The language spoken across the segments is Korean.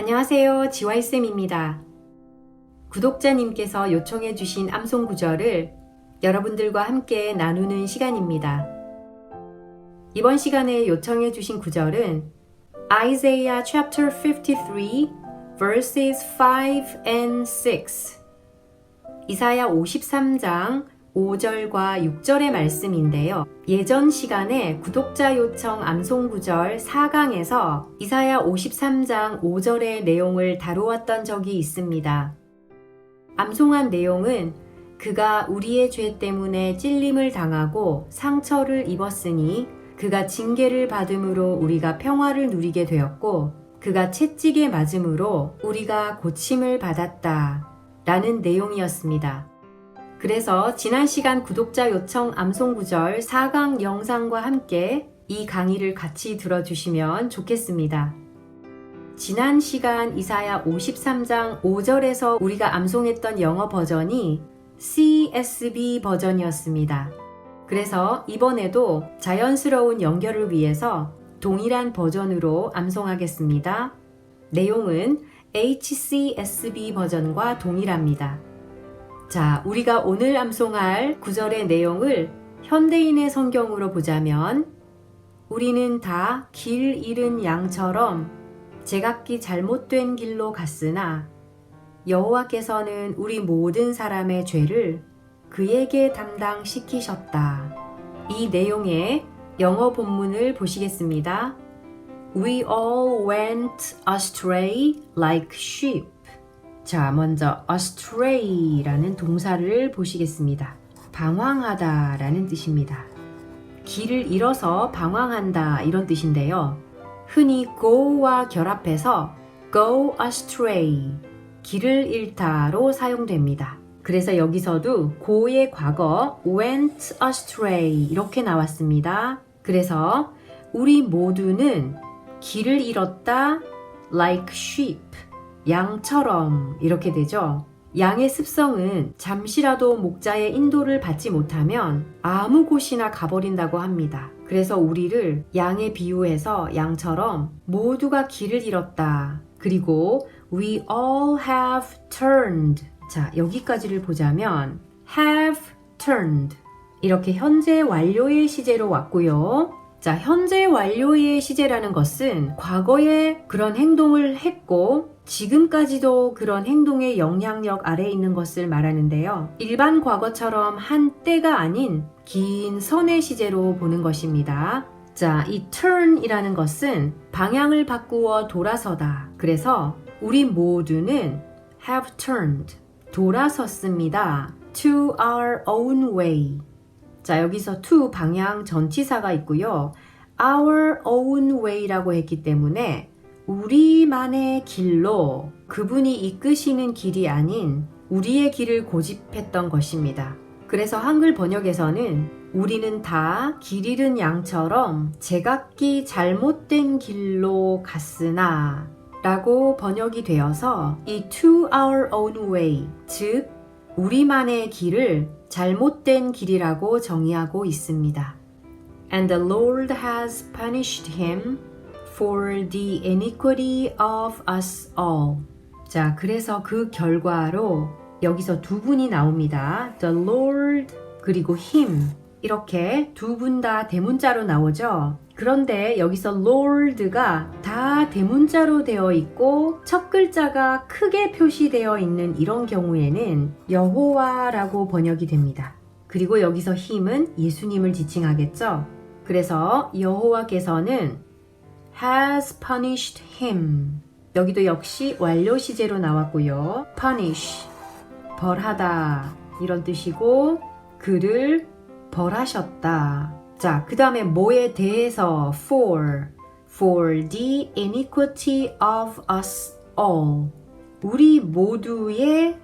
안녕하세요. 지와이쌤입니다. 구독자님께서 요청해 주신 암송 구절을 여러분들과 함께 나누는 시간입니다. 이번 시간에 요청해 주신 구절은 Isaiah chapter 53 verses 5 and 6 이사야 53장 5절과 6절의 말씀인데요. 예전 시간에 구독자 요청 암송 구절 4강에서 이사야 53장 5절의 내용을 다루었던 적이 있습니다. 암송한 내용은 그가 우리의 죄 때문에 찔림을 당하고 상처를 입었으니 그가 징계를 받음으로 우리가 평화를 누리게 되었고 그가 채찍에 맞음으로 우리가 고침을 받았다. 라는 내용이었습니다. 그래서 지난 시간 구독자 요청 암송 구절 4강 영상과 함께 이 강의를 같이 들어주시면 좋겠습니다. 지난 시간 이사야 53장 5절에서 우리가 암송했던 영어 버전이 CSB 버전이었습니다. 그래서 이번에도 자연스러운 연결을 위해서 동일한 버전으로 암송하겠습니다. 내용은 HCSB 버전과 동일합니다. 자, 우리가 오늘 암송할 구절의 내용을 현대인의 성경으로 보자면 우리는 다 길 잃은 양처럼 제각기 잘못된 길로 갔으나 여호와께서는 우리 모든 사람의 죄를 그에게 담당시키셨다. 이 내용의 영어 본문을 보시겠습니다. We all went astray like sheep. 자, 먼저 astray라는 동사를 보시겠습니다. 방황하다 라는 뜻입니다. 길을 잃어서 방황한다 이런 뜻인데요. 흔히 go와 결합해서 go astray, 길을 잃다로 사용됩니다. 그래서 여기서도 go의 과거 went astray 이렇게 나왔습니다. 그래서 우리 모두는 길을 잃었다 like sheep, 양처럼 이렇게 되죠. 양의 습성은 잠시라도 목자의 인도를 받지 못하면 아무 곳이나 가버린다고 합니다. 그래서 우리를 양에 비유해서 양처럼 모두가 길을 잃었다. 그리고 we all have turned. 자, 여기까지를 보자면 have turned. 이렇게 현재 완료의 시제로 왔고요. 자, 현재 완료의 시제라는 것은 과거에 그런 행동을 했고 지금까지도 그런 행동의 영향력 아래에 있는 것을 말하는데요. 일반 과거처럼 한 때가 아닌 긴 선의 시제로 보는 것입니다. 자, 이 turn이라는 것은 방향을 바꾸어 돌아서다. 그래서 우리 모두는 have turned. 돌아섰습니다. to our own way. 자, 여기서 to 방향 전치사가 있고요. our own way라고 했기 때문에 우리만의 길로 그분이 이끄시는 길이 아닌 우리의 길을 고집했던 것입니다. 그래서 한글 번역에서는 우리는 다 길 잃은 양처럼 제각기 잘못된 길로 갔으나 라고 번역이 되어서 이 to our own way, 즉 우리만의 길을 잘못된 길이라고 정의하고 있습니다. And the Lord has punished him for the iniquity of us all. 자, 그래서 그 결과로 여기서 두 분이 나옵니다. The Lord 그리고 him 이렇게 두 분 다 대문자로 나오죠. 그런데 여기서 Lord가 다 대문자로 되어 있고 첫 글자가 크게 표시되어 있는 이런 경우에는 여호와라고 번역이 됩니다. 그리고 여기서 힘은 예수님을 지칭하겠죠. 그래서 여호와께서는 has punished him. 여기도 역시 완료 시제로 나왔고요. punish 벌하다 이런 뜻이고 그를 벌하셨다. 자, 그 다음에 뭐에 대해서 for for the iniquity of us all 우리 모두의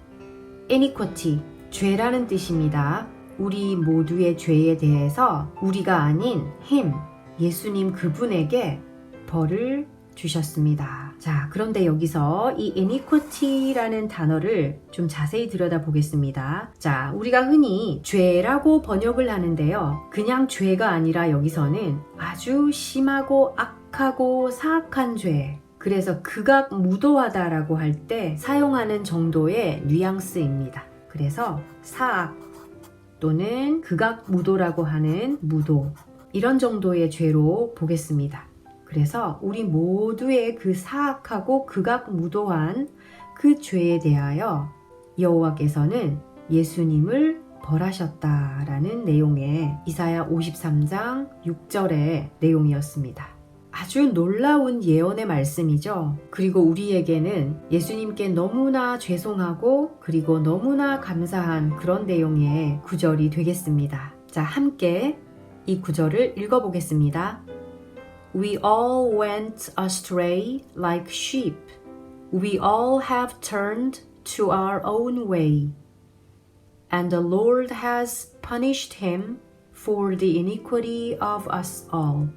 iniquity 죄라는 뜻입니다. 우리 모두의 죄에 대해서 우리가 아닌 him 예수님 그분에게 벌을 주셨습니다. 자, 그런데 여기서 이 iniquity라는 단어를 좀 자세히 들여다보겠습니다. 자, 우리가 흔히 죄라고 번역을 하는데요. 그냥 죄가 아니라 여기서는 아주 심하고 악하고 사악한 죄, 그래서 극악 무도하다라고 할 때 사용하는 정도의 뉘앙스입니다. 그래서 사악 또는 극악 무도라고 하는 무도 이런 정도의 죄로 보겠습니다. 그래서 우리 모두의 그 사악하고 극악무도한 그 죄에 대하여 여호와께서는 예수님을 벌하셨다라는 내용의 이사야 53장 6절의 내용이었습니다. 아주 놀라운 예언의 말씀이죠. 그리고 우리에게는 예수님께 너무나 죄송하고 그리고 너무나 감사한 그런 내용의 구절이 되겠습니다. 자, 함께 이 구절을 읽어보겠습니다. We all went astray like sheep. We all have turned to our own way. And the Lord has punished him for the iniquity of us all.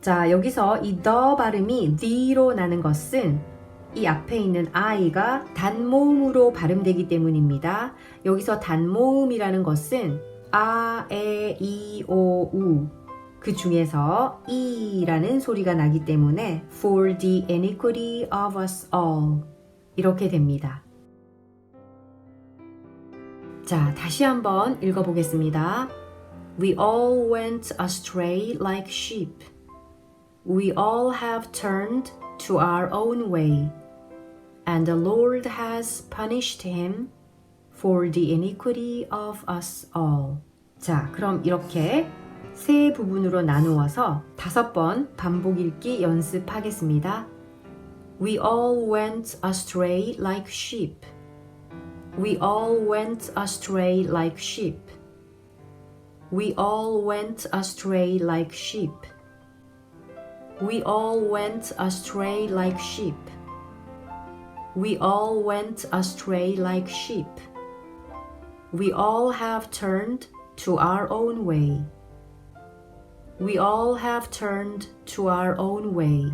자, 여기서 이 the 발음이 the로 나는 것은 이 앞에 있는 I가 단모음으로 발음되기 때문입니다. 여기서 단모음이라는 것은 아, 에, 이, 오, 우. 그 중에서 이라는 소리가 나기 때문에 for the iniquity of us all 이렇게 됩니다. 자, 다시 한번 읽어보겠습니다. We all went astray like sheep. We all have turned to our own way. And the Lord has punished him for the iniquity of us all. 자, 그럼 이렇게 세 부분으로 나누어서 다섯 번 반복 읽기 연습하겠습니다. We all went astray like sheep. We all went astray like sheep. We all went astray like sheep. We all went astray like sheep. We all went astray like sheep. We all have turned to our own way. We all have turned to our own way.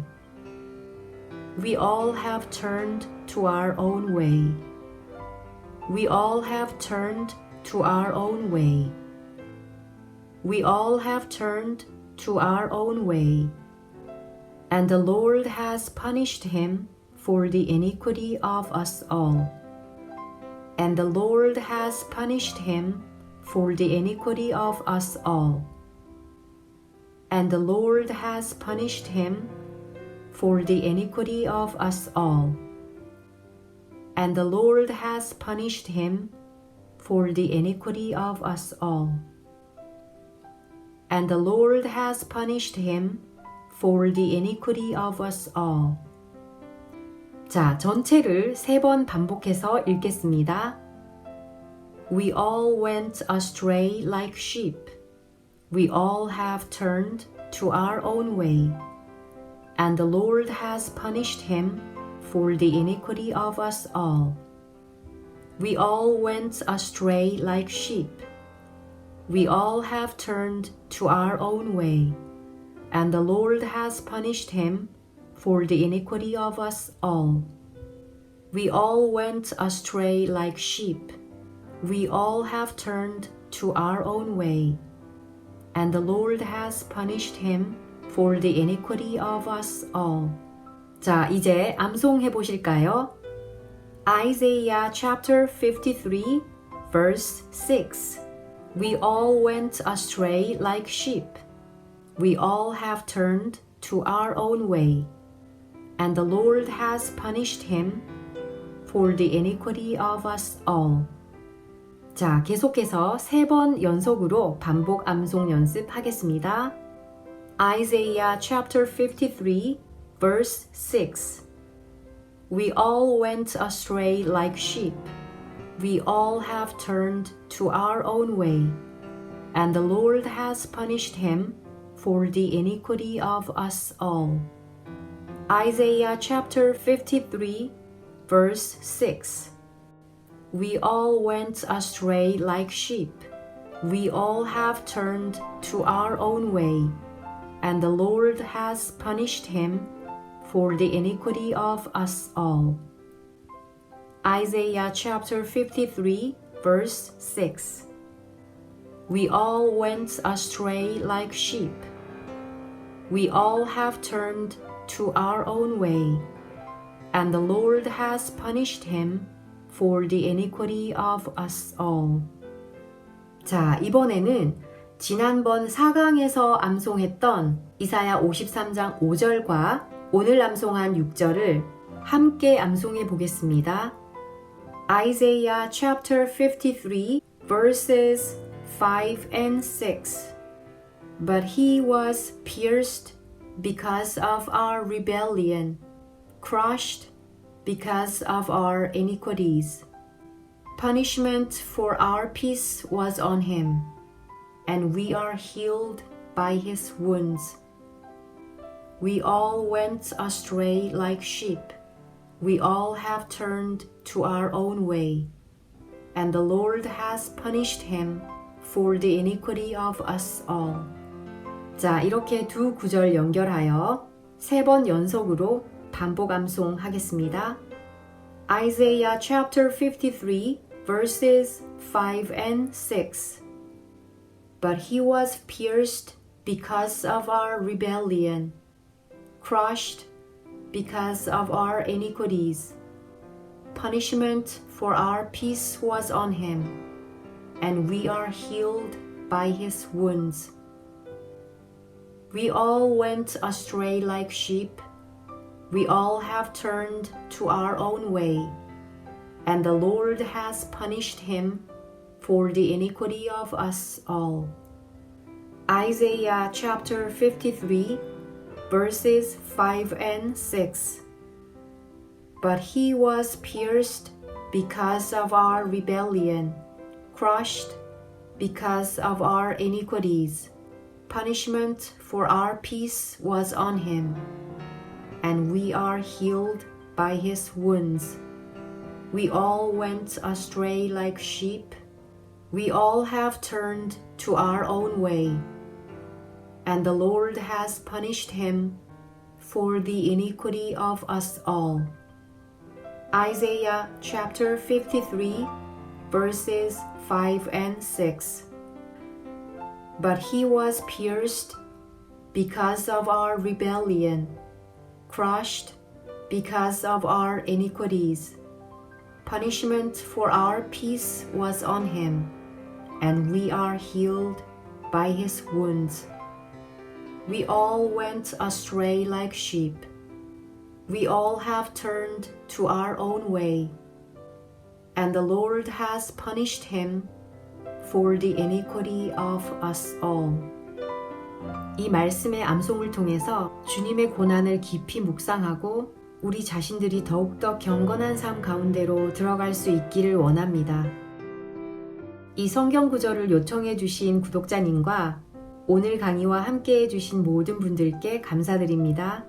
We all have turned to our own way. We all have turned to our own way. We all have turned to our own way. And the Lord has punished him for the iniquity of us all. And the Lord has punished him for the iniquity of us all And the Lord has punished him for the iniquity of us all. And the Lord has punished him for the iniquity of us all. And the Lord has punished him for the iniquity of us all. 자, 전체를 세 번 반복해서 읽겠습니다. We all went astray like sheep. We all have turned to our own way. And the Lord has punished him for the iniquity of us all. We all went astray like sheep. We all have turned to our own way. And the Lord has punished him for the iniquity of us all. We all went astray like sheep. We all have turned to our own way And the Lord has punished him for the iniquity of us all. 자, 이제 암송해 보실까요? Isaiah chapter 53 verse 6 We all went astray like sheep. We all have turned to our own way. And the Lord has punished him for the iniquity of us all. 자, 계속해서 세 번 연속으로 반복 암송 연습하겠습니다. Isaiah chapter 53 verse 6 We all went astray like sheep. We all have turned to our own way. And the Lord has punished him for the iniquity of us all. Isaiah chapter 53 verse 6 we all went astray like sheep. We all have turned to our own way. And the Lord has punished him for the iniquity of us all. Isaiah chapter 53, verse 6. We all went astray like sheep. We all have turned to our own way. and the Lord has punished him for the iniquity of us all. 자, 이번에는 지난번 4강에서 암송했던 이사야 53장 5절과 오늘 암송한 6절을 함께 암송해 보겠습니다. Isaiah chapter 53 verses 5 and 6. But he was pierced because of our rebellion, crushed because of our iniquities. Punishment for our peace was on him, and we are healed by his wounds. We all went astray like sheep. We all have turned to our own way, and the Lord has punished him for the iniquity of us all. 자, 이렇게 두 구절 연결하여 세 번 연속으로 반복 암송하겠습니다. Isaiah chapter 53 verses 5 and 6. But he was pierced because of our rebellion, crushed because of our iniquities. Punishment for our peace was on him, and we are healed by his wounds. We all went astray like sheep. we all have turned to our own way, and the Lord has punished him for the iniquity of us all. Isaiah chapter 53, verses 5 and 6. But he was pierced because of our rebellion, crushed because of our iniquities. Punishment for our peace was on him, and we are healed by his wounds. We all went astray like sheep. We all have turned to our own way, and the Lord has punished him for the iniquity of us all. Isaiah chapter 53, verses 5 and 6. But he was pierced because of our rebellion, crushed because of our iniquities. Punishment for our peace was on him, and we are healed by his wounds. We all went astray like sheep. We all have turned to our own way, and the Lord has punished him for the iniquity of us all. 이 말씀의 암송을 통해서 주님의 고난을 깊이 묵상하고 우리 자신들이 더욱더 경건한 삶 가운데로 들어갈 수 있기를 원합니다. 이 성경 구절을 요청해 주신 구독자님과 오늘 강의와 함께 해 주신 모든 분들께 감사드립니다.